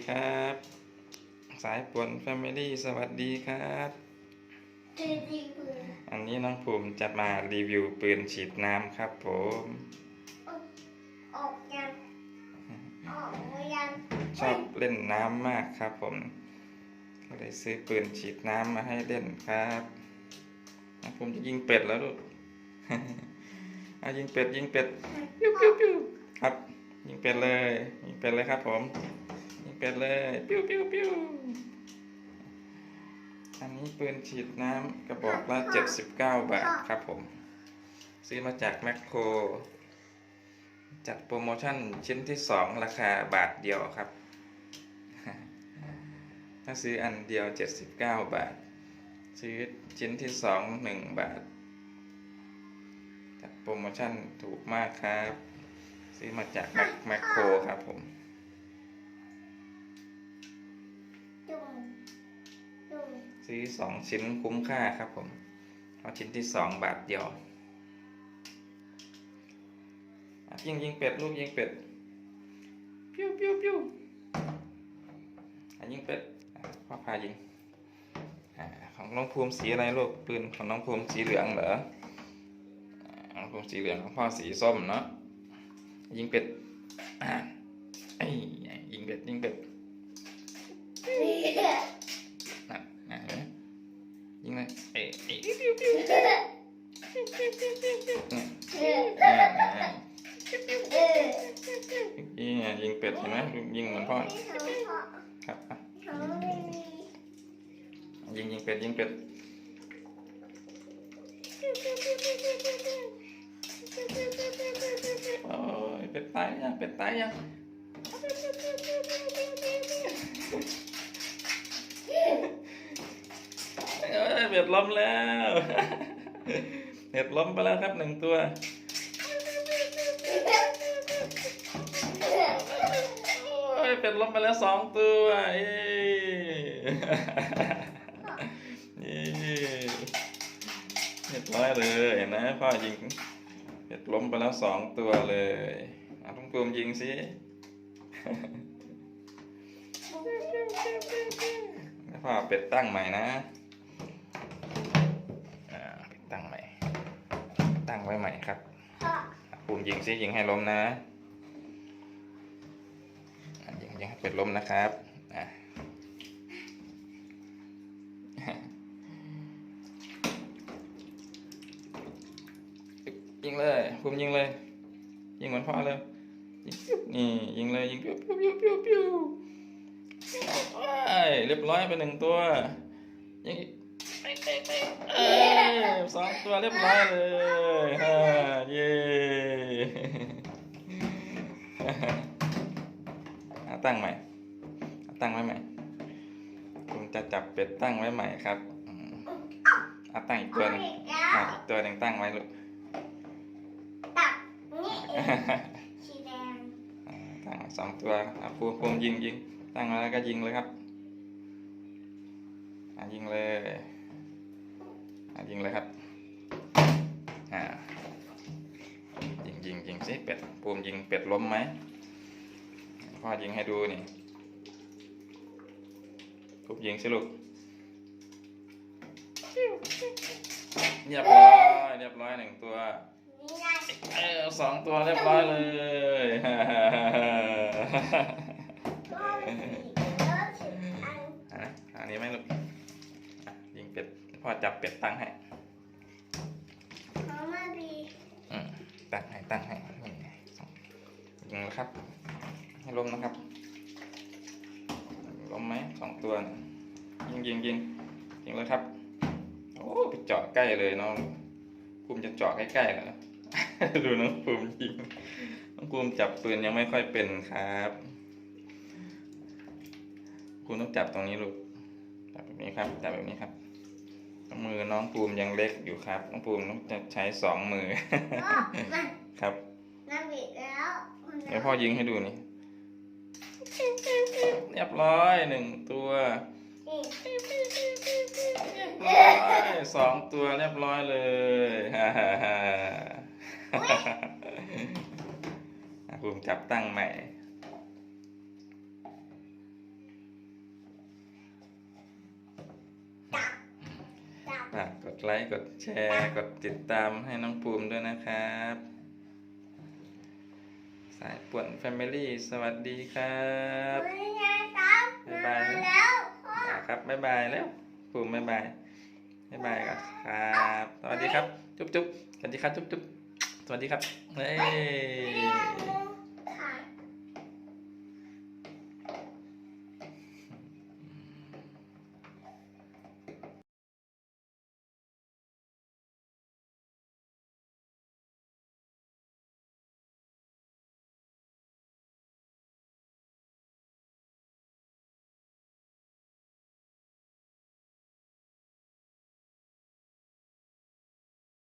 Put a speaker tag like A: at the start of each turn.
A: วัสดีครับ สายป่วนแฟมิลี่สวัสดีครับ
B: จริงจริงปืน
A: อันนี้น้องภูมิจะมารีวิวปืนฉีดน้ำครับผม
B: ออกยังออกยัง
A: ชอบเล่นน้ำมากครับผม ก็เลยซื้อปืนฉีดน้ำมาให้เล่นครับน้องภูมิจะยิงเป็ดแล้วลูกเอายิงเป็ดยิงเป็ดปิ้วปิ้วปิ้วครับ ยิงเป็ดเลย ยิงเป็ดเลยครับผมยิง เป็ดเลยปิ้วปิ้วปิ้วอันนี้ปืนฉีดน้ำกระบอกละ79 บาทครับผม ซื้อมาจากแมคโคร จัดโปรโมชั่นชิ้นที่ 2 ราคาบาทเดียวครับ ถ้าซื้ออันเดียว 79 บาท ซื้อชิ้นที่ 2 1 บาท จัดโปรโมชั่นถูกมากครับ ซื้อมาจากแมคแมคโครครับผม ซื้อ2ชิ้นคุ้มค่าครับผมเอาชิ้นที่2บาทเดียวยิงยิงเป็ดลูกยิงเป็ดปิ้วปิ้วปิ้วยิงเป็ดพ่อพายิงอของน้องภูมิสีอะไรลูกปืนของน้องภูมิสีเหลืองเหรอน้องภูมิสีเหลืองของพ่อสีส้มเนาะยิงเป็ดยยิงเป็ดยิงเป็ด ยิงอะยิงเป็ดเห็นไหมยิงเหมือนพ่อครับยิงยิงเป็ดยิงเป็ดโอ้ยเป็ดตายยังเป็ดตายยังเอ้ยเป็ดล้มแล้ว เป็ดล้มไปแล้วครับหนึ่งตัว โอ้ยเป็ดล้มไปแล้วสองตัวเย้เย้เรียบร้อยเลยนะพ่อยิงเป็ดล้มไปแล้วสองตัวเลยเอาต้องปูมยิงสิพ่อเป็ดตั้งใหม่นะอ่าเป็ดตั้งใหม่ ม่ครับปูมยิงสิยิงให้ล้มนะอะยังยังให้เป็ดล้มนะครับอะยิงเลยภูมิยิงเลย ยิงเหมือนพ่อเลยยิงปิ๊บนี่ยิงเลยยิงปิ้วปิ้วปิ้วปิ้วปิ้วว้ายเรียบร้อยไปหนึ่งตัวยิงอีก เอ้ยเอ้ยเอ้ยเอ้ยสองตัวเรียบร้อยเลยฮ่าเย้เอาตั้งใหม่เอาตั้งไว้ใหม่ผมจะจับเป็ดตั้งไว้ใหม่ครับอืมเอาตั้งอีกตัวหนึงอะอีกตัวหนึ่งตั้งไว้ลูก
B: ตับนี่สีแดง
A: อ่าตั้งไว้สองตัวเอาภูมิภูมิยิงยิงตั้งไว้แล้วก็ยิงเลยครับอะยิงเลยอะ ยิงเลยครับ อ่า ยิงยิงยิงสิเป็ดภูมิยิงเป็ดล้มไหมพ่อยิงให้ดูนี่ภูมิยิงสิลูกเรียบร้อยเรียบร้อยหนึ่งตัว
B: นี่ไง
A: เออสองตัวเรียบร้อยเลย
B: ก็มีแล้วสิอัน
A: อะอันนี้ไหมลูกอะยิงเป็ด พ่อจับเป็ดตั้งให้
B: เขามาบี
A: อืมตั้งให้ตั้งให้นี่ยิงแล้วครับ ให้ล้มนะครับล้มไหมสองตัวนี่ยิงยิงยิงยิงเลยครับโอ้ไปเจาะใกล้เลยน้องภูมิจะเจาะใกล้ๆแล้วดูน้องภูมิยิงน้องภูมิจับปืนยังไม่ค่อยเป็นครับคุณต้องจับตรงนี้ลูกจับแบบนี้ครับจับแบบนี้ครับ มือน้องภูมิยังเล็กอยู่ครับ น้องภูมิต้องจะใช้สองมือ
B: ก็มา
A: ครับ
B: นาบีแล้ว
A: เดี๋ยวพ่อยิงให้ดูนี่เรียบร้อยหนึ่งตัว
B: นี่
A: เรียบร้อยสองตัวเรียบร้อยเลยฮ่าฮ่าฮ่าภูมิจับตั้งใหม่ ไลค์กดแชร์กดติดตามให้น้องภูมิด้วยนะครับ สายป่วนแฟมิลี่สวัสดีครับ
B: บ๊า
A: ยบาย
B: แล้ว
A: ครับบ๊ายบายแล้วภูมิบ๊ายบายบ๊ายบายก่อนครับสวัสดีครับ จุ๊บจุ๊บสวัสดีครับจุ๊บจุ๊บสวัสดีครับเฮ้
B: ย